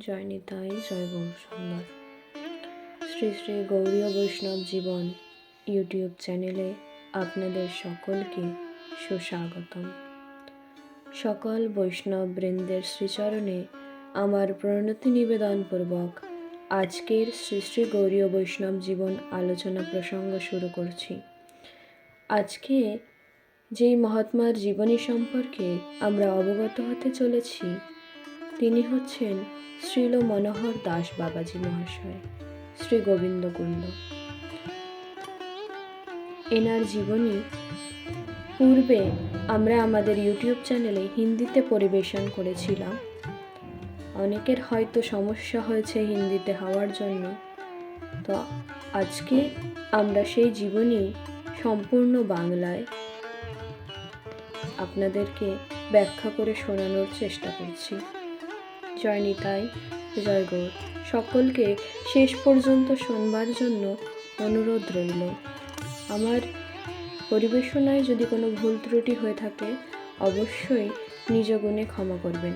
জয় নিতাই জয় গৌর সুন্দর শ্রী শ্রী গৌরীয় বৈষ্ণব জীবন ইউটিউব চ্যানেলে আপনাদের সকলকে সুস্বাগতম। সকল বৈষ্ণব বৃন্দের শ্রীচরণে আমার প্রণতি নিবেদনপূর্বক আজকের শ্রী শ্রী গৌরীয় বৈষ্ণব জীবন আলোচনা প্রসঙ্গ শুরু করছি। আজকে যেই মহাত্মার জীবনী সম্পর্কে আমরা অবগত হতে চলেছি তিনি হচ্ছেন শ্রীল মনোহর দাস বাবাজি মহাশয়, শ্রী গোবিন্দ কুণ্ড। এনার জীবনী পূর্বে আমরা আমাদের ইউটিউব চ্যানেলে হিন্দিতে পরিবেশন করেছিলাম। অনেকের হয়তো সমস্যা হয়েছে হিন্দিতে হওয়ার জন্য। তো আজকে আমরা সেই জীবনী সম্পূর্ণ বাংলায় আপনাদেরকে ব্যাখ্যা করে শোনানোর চেষ্টা করছি। জয় নিতাই জয় সকলকে শেষ পর্যন্ত শোনবার জন্য অনুরোধ রইল। আমার পরিবেশনায় যদি কোনো ভুল ত্রুটি হয়ে থাকে, অবশ্যই নিজ গুণে ক্ষমা করবেন।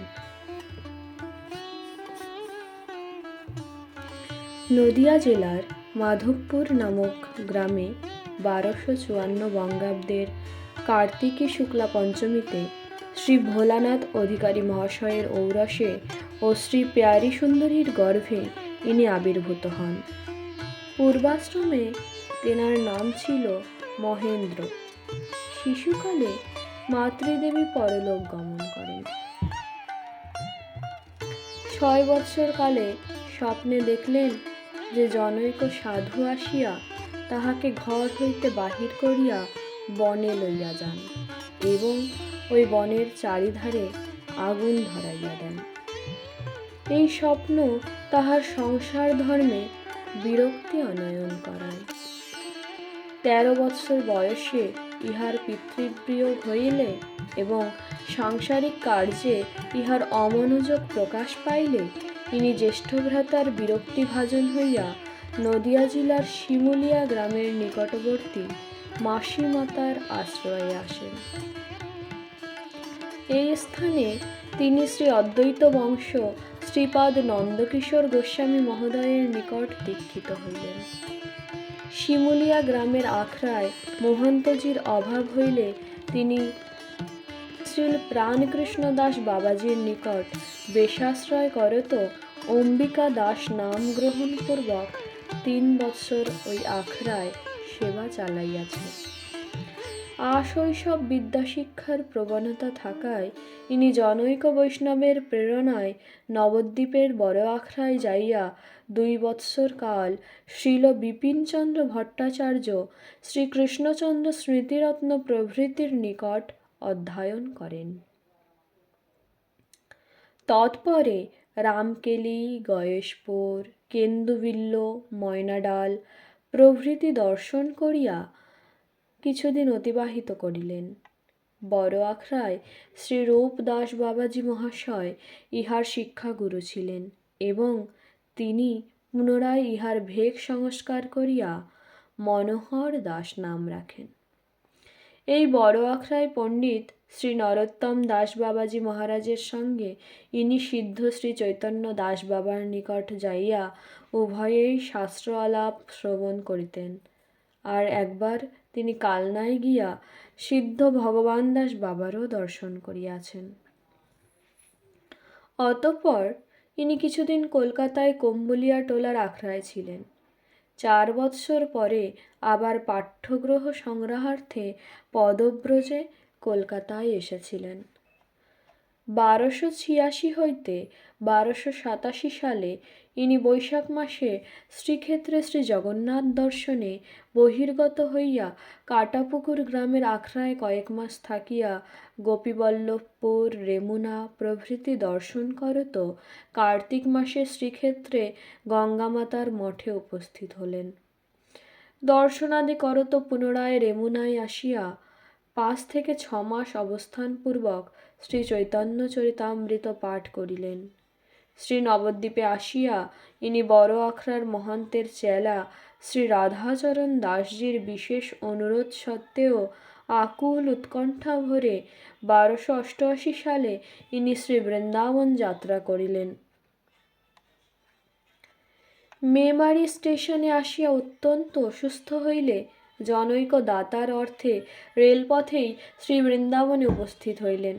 নদিয়া জেলার মাধবপুর নামক গ্রামে বারোশো চুয়ান্ন বঙ্গাব্দের কার্তিকী শুক্লা পঞ্চমীতে শ্রী ভোলানাথ অধিকারী মহাশয়ের ঔরসে ও শ্রী প্যারী সুন্দরীর গর্ভে ইনি আবির্ভূত হন। পূর্বাশ্রমে তেনার নাম ছিল মহেন্দ্র। শিশুকালে মাতৃদেবী পরলোক গমন করেন। ছয় বৎসর কালে স্বপ্নে দেখলেন যে জনৈক সাধু আসিয়া তাহাকে ঘর হইতে বাহির করিয়া বনে লইয়া যান এবং ওই বনের চারিধারে আগুন ধরাইয়া দেন। এই স্বপ্ন তাহার সংসার ধর্মে বিরক্তি অনয়ন করায়। তেরো বৎসর বয়সে ইহার পিতৃপ্রিয় হইলে এবং সাংসারিক কার্যে ইহার অমনোযোগ প্রকাশ পাইলে ইনি জ্যেষ্ঠ ভ্রাতার বিরক্তিভাজন হইয়া নদিয়া জেলার শিমুলিয়া গ্রামের নিকটবর্তী মাসি মাতার আশ্রয়ে আসেন। এই স্থানে তিনি শ্রী অদ্বৈত বংশ শ্রীপাদ নন্দকিশোর গোস্বামী মহোদয়ের নিকট দীক্ষিত হইলেন। শিমুলিয়া গ্রামের আখড়ায় মোহন্তজির অভাব হইলে তিনি শ্রীল প্রাণকৃষ্ণ দাস বাবাজির নিকট বেশাশ্রয় করত। অম্বিকা দাস নাম গ্রহণপূর্বক তিন বৎসর ওই আখড়ায় সেবা চালাইয়াছে। আশৈশব বিদ্যাশিক্ষার প্রবণতা থাকায় ইনি জনৈক বৈষ্ণবের প্রেরণায় নবদ্বীপের বড় আখড়ায় যাইয়া দুই বৎসর কাল শ্রীল বিপিনচন্দ্র ভট্টাচার্য শ্রীকৃষ্ণচন্দ্র স্মৃতিরত্ন প্রভৃতির নিকট অধ্যয়ন করেন। তৎপরে রামকেলি, গয়েশপুর, কেন্দুবিল্ল, ময়নাডাল প্রভৃতি দর্শন করিয়া কিছুদিন অতিবাহিত করিলেন। বড় আখড়ায় শ্রী রূপ দাস বাবাজি মহাশয় ইহার শিক্ষাগুরু ছিলেন এবং তিনি পুনরায় ইহার ভেগ সংস্কার করিয়া মনোহর দাস নাম রাখেন। এই বড় আখড়ায় পণ্ডিত শ্রী নরোত্তম দাস বাবাজি মহারাজের সঙ্গে ইনি সিদ্ধ শ্রী চৈতন্য দাস বাবার নিকট যাইয়া উভয়েই শাস্ত্র আলাপ শ্রবণ করিতেন। আর একবার তিনি কালনায় গিয়া সিদ্ধ ভগবান দাস বাবারও দর্শন করিয়াছেন। অতঃপর ইনি কিছুদিন কলকাতায় কম্বুলিয়া টোলার আখড়ায় ছিলেন। চার বৎসর পরে আবার পাঠ্যগ্রহ সংগ্রহার্থে পদব্রজে কলকাতায় এসেছিলেন। বারোশো ছিয়াশি হইতে বারোশো সাতাশি সালে ইনি বৈশাখ মাসে শ্রীক্ষেত্রে শ্রী জগন্নাথ দর্শনে বহির্গত হইয়া কাটাপুকুর গ্রামের আখড়ায় কয়েক মাস থাকিয়া গোপীবল্লভপুর, রেমুনা প্রভৃতি দর্শন করত, কার্তিক মাসে শ্রীক্ষেত্রে গঙ্গামাতার মঠে উপস্থিত হলেন। দর্শনাদি করত, পুনরায় রেমুনায় আসিয়া পাঁচ থেকে ছ মাস অবস্থানপূর্বক শ্রী চৈতন্য চরিতামৃত পাঠ করিলেন। শ্রী নবদ্বীপে আসিয়া ইনি বড় আখড়ার মহান্তের চেলা শ্রী রাধাচরণ দাসজির বিশেষ অনুরোধ সত্ত্বেও আকুল উৎকণ্ঠা ভরে বারোশো অষ্টআশি সালে ইনি শ্রী বৃন্দাবন যাত্রা করিলেন। মেমারি স্টেশনে আসিয়া অত্যন্ত অসুস্থ হইলে জনৈক দাতার অর্থে রেলপথেই শ্রী বৃন্দাবনে উপস্থিত হইলেন।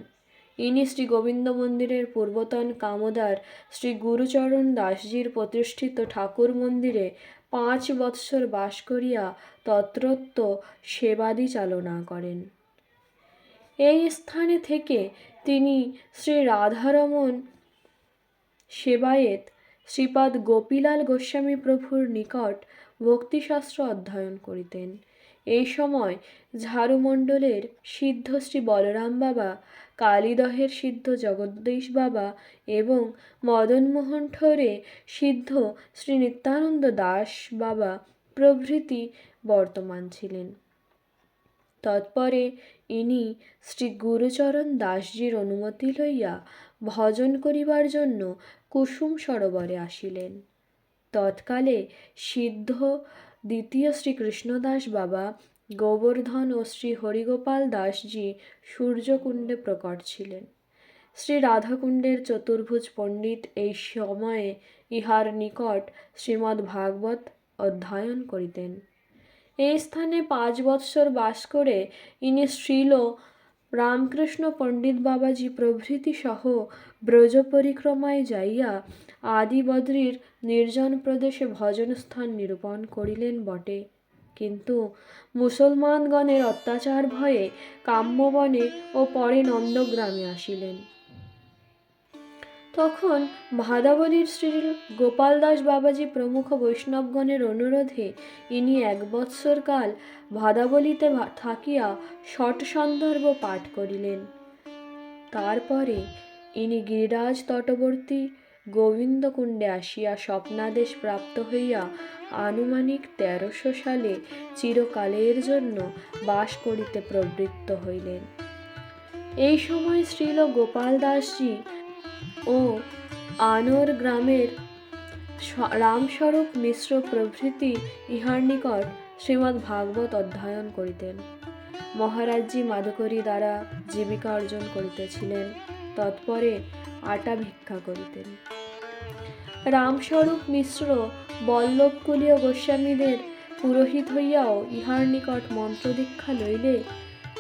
ইনি শ্রী গোবিন্দ মন্দিরের পূর্বতন কামদার শ্রী গুরুচরণ দাসজির প্রতিষ্ঠিত ঠাকুর মন্দিরে পাঁচ বৎসর বাস করিয়া তত্রত্ব সেবাদি চালনা করেন। এই স্থানে থেকে তিনি শ্রী রাধারমণ সেবায়েত শ্রীপাদ গোপীলাল গোস্বামী প্রভুর নিকট ভক্তিশাস্ত্র অধ্যয়ন করিতেন। এই সময় ঝাড়ুমণ্ডলের সিদ্ধ শ্রী বলরাম বাবা, কালীদহের সিদ্ধ জগদ্দীশ বাবা এবং মদনমোহন ঠোরে সিদ্ধ শ্রী নিত্যানন্দ দাস বাবা প্রভৃতি বর্তমান ছিলেন। তৎপরে ইনি শ্রী গুরুচরণ দাসজির অনুমতি লইয়া ভজন করিবার জন্য কুসুম সরোবরে আসিলেন। তৎকালে সিদ্ধ দ্বিতীয় শ্রীকৃষ্ণদাস বাবা গোবর্ধন ও শ্রী হরিগোপাল দাসজি সূর্যকুণ্ডে প্রকট ছিলেন। শ্রী রাধাকুণ্ডের চতুর্ভুজ পণ্ডিত এই সময়ে ইহার নিকট শ্রীমদ্ ভাগবত অধ্যয়ন করিতেন। এই স্থানে পাঁচ বৎসর বাস করে ইনি শ্রীল রামকৃষ্ণ পণ্ডিত বাবাজি প্রভৃতি সহ ব্রজ পরিক্রমায় যাইয়া আদিবদ্রীর নির্জন প্রদেশে ভজন স্থান নিরূপণ করিলেন বটে। কিন্তু মুসলমানগণের অত্যাচার ভয়ে কাম্যবনে ও পরে নন্দগ্রামে আসিলেন। তখন ভাদাবলীর শ্রী গোপাল দাস বাবাজি প্রমুখ বৈষ্ণবগণের অনুরোধে ইনি এক বৎসর কাল ভাদাবলীতে থাকিয়া ষট সন্দর্ভ পাঠ করিলেন। তারপরে ইনি গিরিরাজ তটবর্তী গোবিন্দকুণ্ডে আসিয়া স্বপ্নাদেশ প্রাপ্ত হইয়া আনুমানিক তেরোশো সালে চিরকালের জন্য বাস করিতে প্রবৃত্ত হইলেন। এই সময় শ্রীল গোপাল দাসজি ও আনোর গ্রামের রামস্বরূপ মিশ্র প্রভৃতি ইহার নিকট শ্রীমদ্ ভাগবত অধ্যয়ন করিতেন। মহারাজজি মাধুকরী দ্বারা জীবিকা অর্জন করিতেছিলেন, তৎপরে আটা ভিক্ষা করিতেন। রামস্বরূপ মিশ্র বল্লভকুলীয় গোস্বামীদের পুরোহিত হইয়াও ইহার নিকট মন্ত্রদীক্ষা লইলে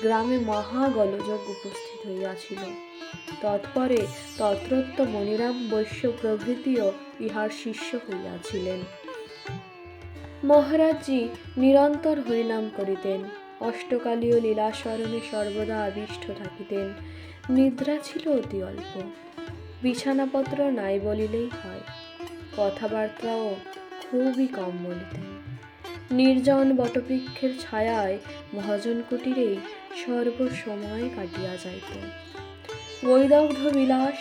গ্রামে মহাগলযোগ উপস্থিত হইয়াছিল। তৎপরে তত্রত্ব মণিরাম বৈশ্য প্রভৃতিও ইহার শিষ্য হইয়াছিলেন। মহারাজজি নিরন্তর হরিনাম করিতেন, অষ্টকালীয় লীলাস্মরণে সর্বদা আবিষ্ট থাকিতেন, নিদ্রা ছিল অতি অল্প। বিছানাপত্র নাই বলিলেই হয়, কথাবার্তাও খুবই কম বলিতেন। নির্জন বটবৃক্ষের ছায়ায় ভজন কুটিরেই সর্বসময় কাটিয়া যাইত। বৈদগ্ধ বিলাস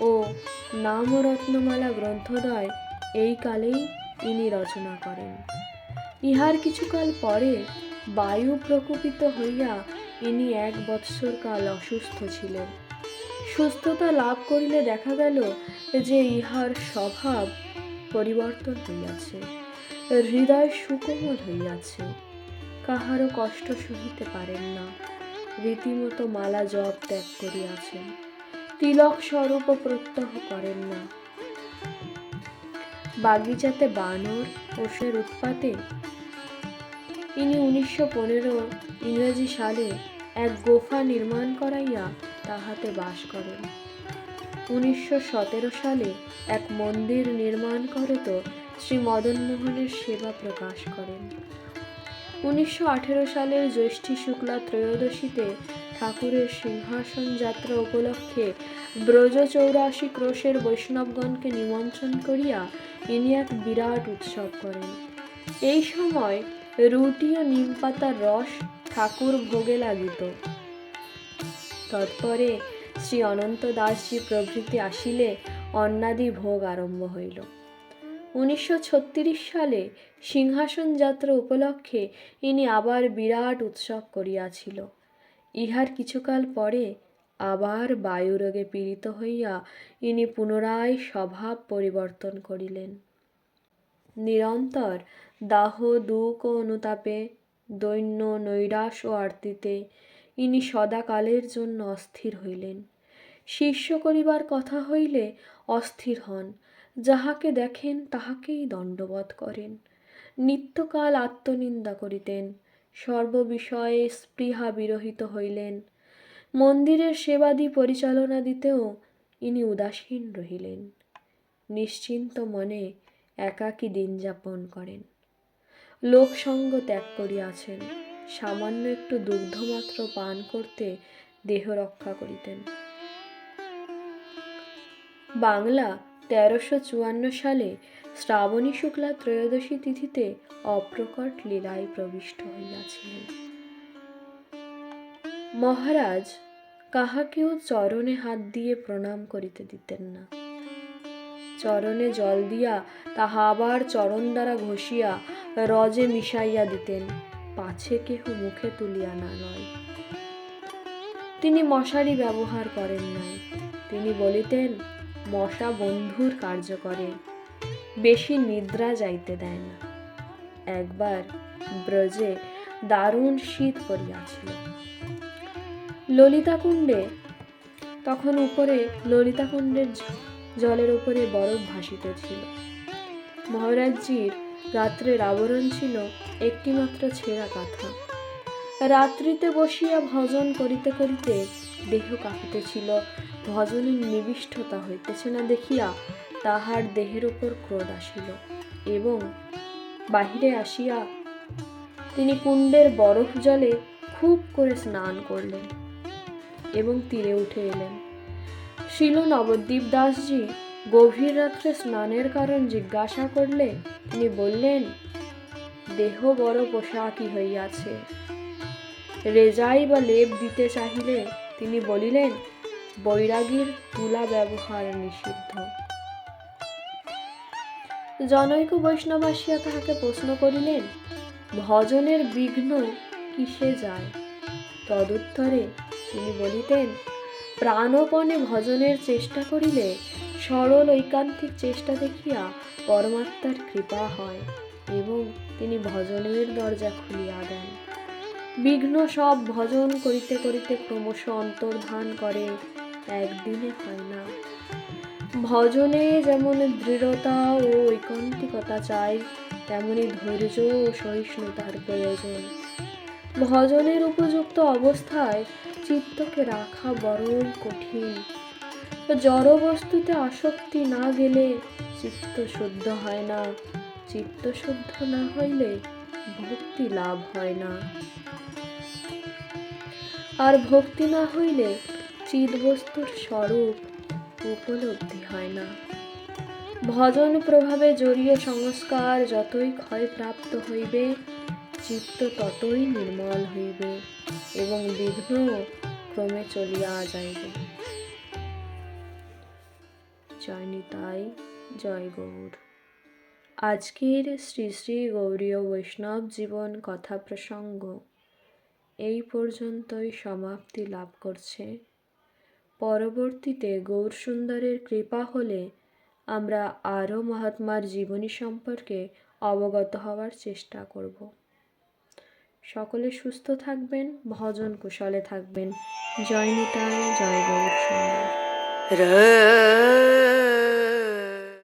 ও নামরত্নমালা গ্রন্থদ্বয় এই কালেই ইনি রচনা করেন। ইহার কিছুকাল পরে বায়ু প্রকোপিত হইয়া ইনি এক বৎসর কাল অসুস্থ ছিলেন। সুস্থতা লাভ করিলে দেখা গেল যে ইহার স্বভাব পরিবর্তন হইয়াছে, হৃদয় সুকোমল হইয়াছে। কাহারও কষ্ট সহিতে পারেন না। রীতিমতো মালা জপ ত্যাগ করিয়াছেন। তিলক স্বরূপ প্রত্যহ করেন না। বাগিচাতে বানর পোষের উৎপাতে ইনি উনিশশো পনেরো ইংরেজি সালে এক গোফা নির্মাণ করাইয়া তাহাতে বাস করেন। উনিশশো সতেরো সালে এক মন্দির নির্মাণ করত শ্রী মদনমোহনের সেবা প্রকাশ করেন। উনিশশো আঠেরো সালের জ্যৈষ্ঠী শুক্লা ত্রয়োদশীতে ঠাকুরের সিংহাসন যাত্রা উপলক্ষে ব্রজ চৌরাশি ক্রোশের বৈষ্ণবগণকে নিমন্ত্রণ করিয়া ইনি এক বিরাট উৎসব করেন। এই সময় রুটি ও নিমপাতার রস ঠাকুর ভোগে লাগিত। তৎপরে শ্রী অনন্ত দাসজি প্রভৃতি আসিলে অন্নাদি ভোগ আরম্ভ হইল। উনিশশো ছত্রিশ সালে সিংহাসন যাত্রা উপলক্ষে ইনি আবার বিরাট উৎসব করিয়াছিল। ইহার কিছুকাল পরে আবার বায়ুরোগে পীড়িত হইয়া ইনি পুনরায় স্বভাব পরিবর্তন করিলেন। নিরন্তর দাহ, দুঃখ, অনুতাপে, দৈন্য, নৈরাশ ও আরতিতে ইনি সদাকালের জন্য অস্থির হইলেন। শিষ্য করিবার কথা হইলে অস্থির হন। যাহাকে দেখেন, তাহাকেই দণ্ডবধ করেন। নিত্যকাল আত্মনিন্দা করিতেন, সর্ববিষয়ে স্পৃহা বিরহিত হইলেন। মন্দিরের সেবাদি পরিচালনা দিতেও ইনি উদাসীন রহিলেন। নিশ্চিন্ত মনে একাকী দিন যাপন করেন। লোকসঙ্গ ত্যাগ করিয়াছেন, সামান্য একটু দুগ্ধমাত্র পান করতে দেহ রক্ষা করিতেন। বাংলা তেরোশো চুয়ান্ন সালে শ্রাবণী শুক্লা ত্রয়োদশী তিথিতে অপ্রকট লীলায় প্রবিষ্ট হইয়াছিলেন। মহারাজ, কাহাকেও চরণে হাত দিয়ে প্রণাম করিতে দিতেন না। চরণে জল দিয়া তাহা আবার চরণ দ্বারা ঘষিয়া রজে মিশাইয়া দিতেন, পাছে কেহ মুখে তুলিয়া না নয় তিনি মশারি ব্যবহার করেন নাই। তিনি বলিতেন মশা বন্ধুর কার্য করে, বেশি নিদ্রা যাইতে দেয় না। একবার ব্রজে দারুণ শীত পড়িয়াছিল। ললিতাকুণ্ডে, তখন উপরে ললিতাকুণ্ডের জলের উপরে বরফ ভাসিতেছিল মহারাজজির রাত্রের আবরণ ছিল একটিমাত্র ছেঁড়া কাঁথা। রাত্রিতে বসিয়া ভজন করিতে করিতে দেহ কাঁপিতেছিল ভজনের নিবিষ্ঠতা হইতেছে না দেখিয়া তাহার দেহের উপর ক্রোধ আসিল এবং বাহিরে আসিয়া তিনি কুণ্ডের বরফ জলে খুব করে স্নান করলেন এবং তীরে উঠে এলেন। শিল নবদ্বীপ দাসজি গভীর রাত্রে স্নানের কারণ জিজ্ঞাসা করলে তিনি বললেন, দেহ বড় পোশাকি হইয়াছে। রেজাই বা লেপ দিতে চাহিলে তিনি বলিলেন বৈরাগীর তুলা ব্যবহার নিষিদ্ধ। জনৈক বৈষ্ণব আসিয়া তাহাকে প্রশ্ন করিলেন, ভজনের বিঘ্ন কিসে যায়? তদুত্তরে তিনি বলিতেন, প্রাণপণে ভজনের চেষ্টা করিলে সরল ঐকান্তিক চেষ্টা দেখিয়া পরমাত্মার কৃপা হয় এবং তিনি ভজনের দরজা খুলিয়া দেন। বিঘ্ন সব ভজন করিতে করিতে ক্রমশ অন্তর্ধান করে একদিনে হয় না। ভজনে যেমন দৃঢ়তা ও ঐকান্তিকতা চাই, তেমনি ধৈর্য ও সহিষ্ণুতার প্রয়োজন। ভজনের উপযুক্ত অবস্থায় চিত্তকে রাখা বড়ই কঠিন। জড় বস্তুতে আসক্তি না গেলে চিত্ত শুদ্ধ হয় না। চিত্ত শুদ্ধ না হইলে ভক্তি লাভ হয় না। আর ভক্তি না হইলে চিদবস্তুর স্বরূপ উপলব্ধি হয় না। ভজন প্রভাবে জড়িয়ে সংস্কার যতই ক্ষয়প্রাপ্ত হইবে, চিত্ত ততই নির্মল হইবে এবং বিঘ্ন ক্রমে চলিয়া যাইবে। জয় জয় গৌর। আজকের শ্রী শ্রী গৌরীয় বৈষ্ণব জীবন কথা প্রসঙ্গ এই পর্যন্তই সমাপ্তি লাভ করছে। পরবর্তীতে গৌরসুন্দরের কৃপা হলে আমরা আরও মহাত্মার জীবনী সম্পর্কে অবগত হওয়ার চেষ্টা করব। সকলে সুস্থ থাকবেন, ভজন কুশলে থাকবেন। জয় নিতাই, জয় গৌর সুন্দর र